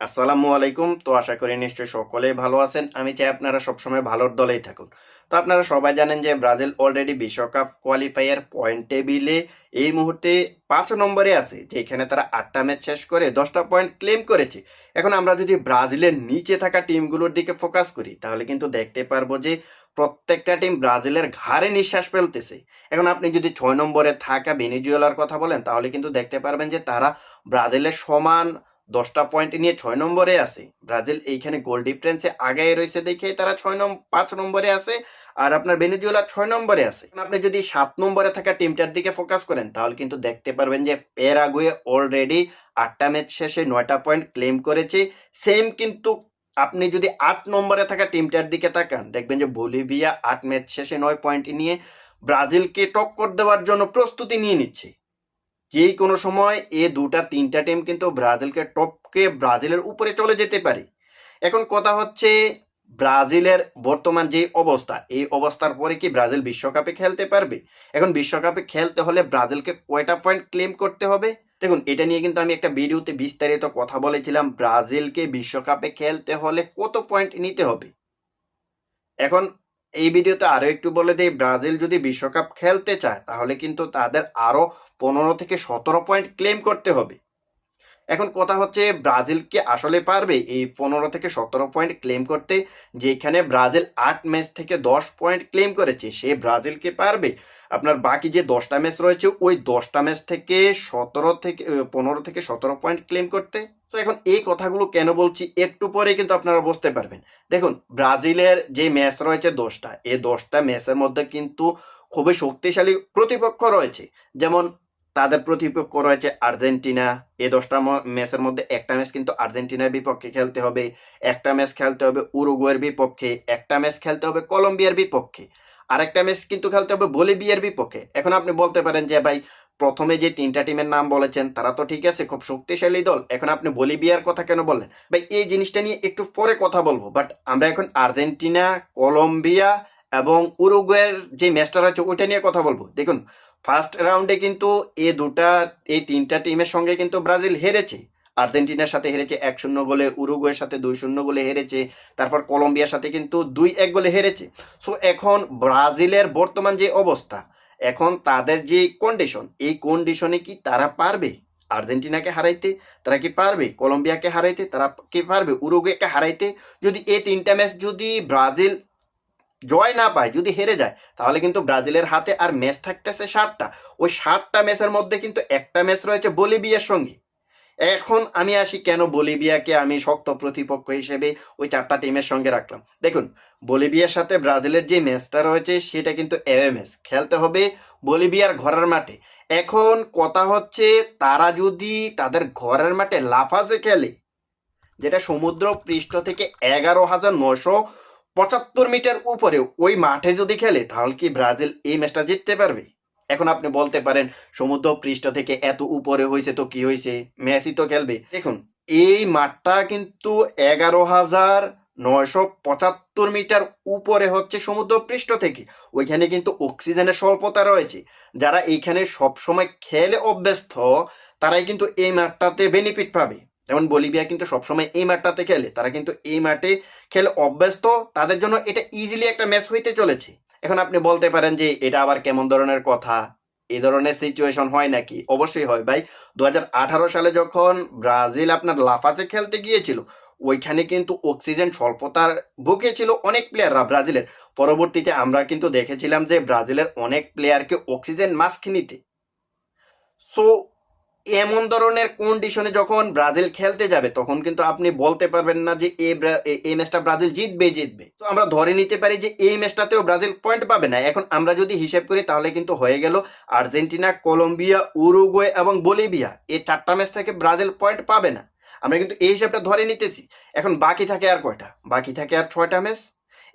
আসসালামু আলাইকুম। তো আশা করি নিশ্চয়ই সকলেই ভালো আছেন। আমি চাই আপনারা সবসময় ভালোর দলেই থাকুন। তো আপনারা সবাই জানেন যে ব্রাজিল অলরেডি বিশ্বকাপ কোয়ালিফায়ার পয়েন্ট টেবিলে এই মুহূর্তে পাঁচ নম্বরে আছে, যেখানে তারা আটটা ম্যাচ শেষ করে দশটা পয়েন্ট ক্লেম করেছে। এখন আমরা যদি ব্রাজিলের নিচে থাকা টিমগুলোর দিকে ফোকাস করি, তাহলে কিন্তু দেখতে পারব যে প্রত্যেকটা টিম ব্রাজিলের ঘাড়ে নিঃশ্বাস ফেলতেছে। এখন আপনি যদি ছয় নম্বরে থাকা ভেনিজুয়েলার কথা বলেন, তাহলে কিন্তু দেখতে পারবেন যে তারা ব্রাজিলের সমান দশটা পয়েন্ট নিয়ে ছয় নম্বরে আছে। ব্রাজিল এইখানে গোল ডিফারেন্সে আগে রয়েছে দেখে তারা ছয় নম্বর পাঁচ নম্বরে আছে আর আপনার ভেনেজুয়েলা ছয় নম্বরে আছে। আপনি যদি সাত নম্বরে থাকা টিমটার দিকে ফোকাস করেন, তাহলে কিন্তু দেখতে পারবেন যে প্যারাগুয়ে অলরেডি আটটা ম্যাচ শেষে নয়টা পয়েন্ট ক্লেম করেছে। সেম কিন্তু আপনি যদি আট নম্বরে থাকা টিমটার দিকে তাকান, দেখবেন যে বলিভিয়া আট ম্যাচ শেষে নয় পয়েন্ট নিয়ে ব্রাজিলকে টক্কর দেওয়ার জন্য প্রস্তুতি নিয়ে নিচ্ছে। যে কোনো সময় এ দুটা, তিনটা টিম কিন্তু ব্রাজিলকে টপকে ব্রাজিলের উপরে চলে যেতে পারে। এখন কথা হচ্ছে ব্রাজিলের বর্তমান যে অবস্থা, এই অবস্থার পরে কি ব্রাজিল বিশ্বকাপে খেলতে পারবে? এখন বিশ্বকাপে খেলতে হলে ব্রাজিলকে কয়টা পয়েন্ট ক্লেম করতে হবে? দেখুন, এটা নিয়ে কিন্তু আমি একটা ভিডিওতে বিস্তারিত কথা বলেছিলাম, ব্রাজিলকে বিশ্বকাপে খেলতে হলে কত পয়েন্ট নিতে হবে? এখন এই ভিডিওতে আরও একটু বলে দেই, ব্রাজিল যদি বিশ্বকাপ খেলতে চায়, তাহলে কিন্তু তাদের আরও পনেরো থেকে সতেরো পয়েন্ট ক্লেম করতে হবে। এখন কথা হচ্ছে, ব্রাজিল কি আসলে পারবে এই পনেরো থেকে সতেরো পয়েন্ট ক্লেম করতে? যেখানে ব্রাজিল আট ম্যাচ থেকে দশ পয়েন্ট ক্লেম করেছে, সে ব্রাজিল কি পারবে? আপনার বাকি যে দশটা ম্যাচ রয়েছে, ওই দশটা ম্যাচ থেকে সতেরো থেকে, পনেরো থেকে সতেরো পয়েন্ট ক্লেম করতে? তো এখন এই কথাগুলো কেন বলছি? একটু পরে কিন্তু আপনারা বুঝতে পারবেন। দেখুন, ব্রাজিলের যে ম্যাচ রয়েছে দশটা এই দশটা ম্যাচের মধ্যে কিন্তু খুবই শক্তিশালী প্রতিপক্ষ রয়েছে। যেমন, তাদের প্রতিপক্ষ রয়েছে আর্জেন্টিনা। এই দশটা ম্যাচের মধ্যে একটা ম্যাচ কিন্তু আর্জেন্টিনার বিপক্ষে খেলতে হবে। একটা ম্যাচ খেলতে হবে উরুগুয়ের বিপক্ষে, একটা ম্যাচ খেলতে হবে কলম্বিয়ার বিপক্ষে। আরেকটা ম্যাচ কিন্তু খেলতে হবে বলিভিয়ার বিপক্ষে। এখন আপনি বলতে পারেন যে, ভাই প্রথমে যে তিনটা টিমের নাম বলেছেন, তারা তো ঠিক আছে, খুব শক্তিশালী দল। এখন আপনি বলিভিয়ার কথা কেন বললেন? ভাই, এই জিনিসটা নিয়ে একটু পরে কথা বলব বাট আমরা এখন আর্জেন্টিনা, কলম্বিয়া এবং উরুগুয়ের যে ম্যাচটা রয়েছে, ওইটা নিয়ে কথা বলব। দেখুন ফার্স্ট রাউন্ডে কিন্তু এ দুটা, এই তিনটা টিমের সঙ্গে কিন্তু ব্রাজিল হেরেছে। আর্জেন্টিনার সাথে হেরেছে এক শূন্য গোলে, উরুগুয়ের সাথে দুই শূন্য গোলে হেরেছে, তারপর কলম্বিয়ার সাথে কিন্তু দুই এক গোলে হেরেছে। সো এখন ব্রাজিলের বর্তমান যে অবস্থা এখন তাদের যে কন্ডিশন এই কন্ডিশনে কি তারা পারবে? আর্জেন্টিনাকে হারাইতে তারা কি পারবে? কলম্বিয়াকে হারাইতে তারা কি পারবে? উরুগুয়েকে হারাইতে যদি এই তিনটা ম্যাচ যদি ব্রাজিল জয় না পায়, যদি হেরে যায়, তাহলে কিন্তু ব্রাজিলের হাতে আর ম্যাচ থাকতেছে ষাটটা ওই ষাটটা ম্যাচের মধ্যে কিন্তু একটা ম্যাচ রয়েছে বলিভিয়ার সঙ্গে। এখন আমি আসি কেন বলিভিয়াকে আমি শক্ত প্রতিপক্ষ হিসেবে ওই চারটা টিমের সঙ্গে রাখলাম। দেখুন, বলিভিয়ার সাথে ব্রাজিলের যে ম্যাচটা রয়েছে, সেটা কিন্তু ম্যাচ খেলতে হবে বলিভিয়ার ঘরের মাঠে। এখন কথা হচ্ছে, তারা যদি তাদের ঘরের মাঠে লাফাজে খেলে, যেটা সমুদ্র পৃষ্ঠ থেকে এগারো হাজার নশো পঁচাত্তর মিটার উপরে ওই মাঠে যদি খেলে, তাহলে কি ব্রাজিল এই ম্যাচটা জিততে পারবে? এখন আপনি বলতে পারেন সমুদ্র পৃষ্ঠ থেকে এত উপরে হয়েছে তো কি হয়েছে? ম্যাচই তো খেলবে। দেখুন, এই মাঠটা কিন্তু এগারো হাজার নয়শো পঁচাত্তর মিটার উপরে হচ্ছে সমুদ্র পৃষ্ঠ থেকে। ওইখানে কিন্তু অক্সিজেনের স্বল্পতা রয়েছে। যারা এইখানে সবসময় খেলে অভ্যস্ত, তারাই কিন্তু এই মাঠটাতে বেনিফিট পাবে। যেমন বলিভিয়া কিন্তু সবসময় এই মাঠটাতে খেলে, তারা কিন্তু এই মাঠে খেলে অভ্যস্ত, তাদের জন্য এটা ইজিলি একটা ম্যাচ হইতে চলেছে। এখন আপনি বলতে পারেন যে এটা আবার কেমন ধরনের কথা? এই ধরনের সিচুয়েশন হয় নাকি? অবশ্যই হয় ভাই। দু হাজার আঠারো সালে যখন ব্রাজিল আপনার লাফাজে খেলতে গিয়েছিল, ওইখানে কিন্তু অক্সিজেন স্বল্পতার বুকে ছিল অনেক প্লেয়াররা ব্রাজিলের। পরবর্তীতে আমরা কিন্তু দেখেছিলাম যে ব্রাজিলের অনেক প্লেয়ারকে অক্সিজেন মাস্ক নিতে। সো এমন ধরনের কন্ডিশনে যখন ব্রাজিল খেলতে যাবে, তখন কিন্তু আপনি বলতে পারবেন না যে এই ম্যাচটা ব্রাজিল জিতবে জিতবে। তো আমরা ধরে নিতে পারি যে এই ম্যাচটাতেও ব্রাজিল পয়েন্ট পাবে না। এখন আমরা যদি হিসেব করি, তাহলে কিন্তু হয়ে গেল আর্জেন্টিনা, কলম্বিয়া, উরুগুয়ে এবং বলিভিয়া। এই চারটা ম্যাচ থেকে ব্রাজিল পয়েন্ট পাবে না। আমরা কিন্তু এই হিসাবটা ধরে নিতেছি। এখন বাকি থাকে আর কয়টা? বাকি থাকে আর ছয়টা ম্যাচ?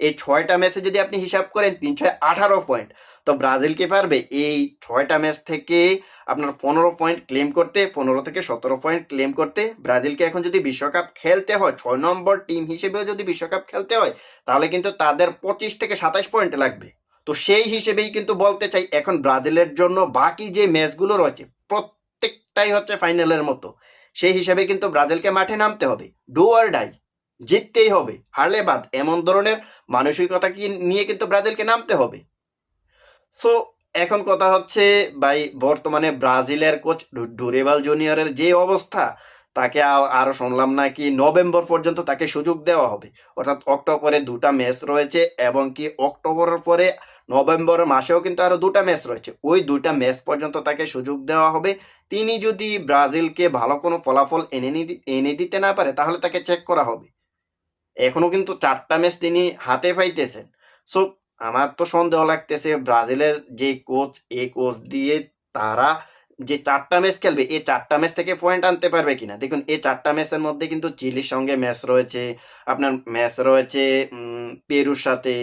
এই ছয়টা ম্যাচে যদি আপনি হিসাব করেন তিন ছয় আঠারো পয়েন্ট তো ব্রাজিল কি পারবে? এই ছয়টা ম্যাচ থেকে আপনার পনেরো পয়েন্ট ক্লেম করতে, পনেরো থেকে সতেরো পয়েন্ট ক্লেম করতে, ব্রাজিলকে এখন যদি বিশ্বকাপ খেলতে হয়, ছয় নম্বর টিম হিসেবেও যদি বিশ্বকাপ খেলতে হয়, তাহলে কিন্তু তাদের পঁচিশ থেকে সাতাশ পয়েন্ট লাগবে। তো সেই হিসেবেই কিন্তু বলতে চাই, এখন ব্রাজিলের জন্য বাকি যে ম্যাচগুলো রয়েছে, প্রত্যেকটাই হচ্ছে ফাইনালের মতো। সেই হিসেবে কিন্তু ব্রাজিলকে মাঠে নামতে হবে। ডু আর ডাই জিততেই হবে। হারলে বাদ, এমন ধরনের মানসিকতা কি নিয়ে কিন্তু ব্রাজিলকে নামতে হবে। সো এখন কথা হচ্ছে ভাই, বর্তমানে ব্রাজিলের কোচ ডুরেবাল জুনিয়রের যে অবস্থা, তাকে আরও শুনলাম নাকি নভেম্বর পর্যন্ত তাকে সুযোগ দেওয়া হবে। অর্থাৎ অক্টোবরে দুটা ম্যাচ রয়েছে এবং কি অক্টোবরের পরে নভেম্বর মাসেও কিন্তু আরও দুটা ম্যাচ রয়েছে। ওই দুটা ম্যাচ পর্যন্ত তাকে সুযোগ দেওয়া হবে। তিনি যদি ব্রাজিলকে ভালো কোনো ফলাফল এনে এনে দিতে না পারে, তাহলে তাকে চেক করা হবে। এখনও কিন্তু চারটা ম্যাচ তিনি হাতে পাইতেছেন। সো আমার তো সন্দেহ লাগতেছে ব্রাজিলের যে কোচ এই কোচ দিয়ে তারা যে চারটা ম্যাচ খেলবে এই চারটা ম্যাচ থেকে পয়েন্ট আনতে পারবে কিনা? দেখুন এই চারটা ম্যাচের মধ্যে কিন্তু চিলির সঙ্গে ম্যাচ রয়েছে, আপনার ম্যাচ রয়েছে পেরুর সাথে,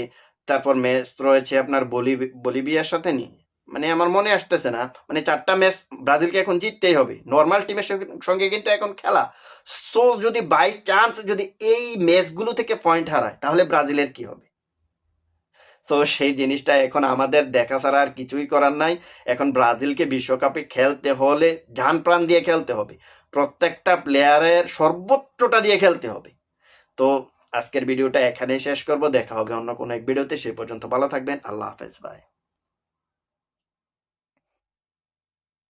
তারপর ম্যাচ রয়েছে আপনার বলিভি বলিভিয়ার সাথে নি মানে আমার মনে আসতেছে না। মানে চারটা ম্যাচ ব্রাজিলকে এখন জিততেই হবে। নর্মাল টিমের সঙ্গে- কিন্তু এখন খেলা। সো যদি বাই চান্স যদি এই ম্যাচগুলো থেকে পয়েন্ট হারায়, তাহলে ব্রাজিলের কি হবে? তো সেই জিনিসটা এখন আমাদের দেখা ছাড়া আর কিছুই করার নাই। এখন ব্রাজিলকে বিশ্বকাপে খেলতে হলে জান প্রাণ দিয়ে খেলতে হবে। প্রত্যেকটা প্লেয়ারের সর্বোচ্চটা দিয়ে খেলতে হবে। তো, আজকের ভিডিওটা এখানেই শেষ করব। দেখা হবে অন্য কোনো এক ভিডিওতে। সে পর্যন্ত ভালো থাকবেন। আল্লাহ হাফেজ বাই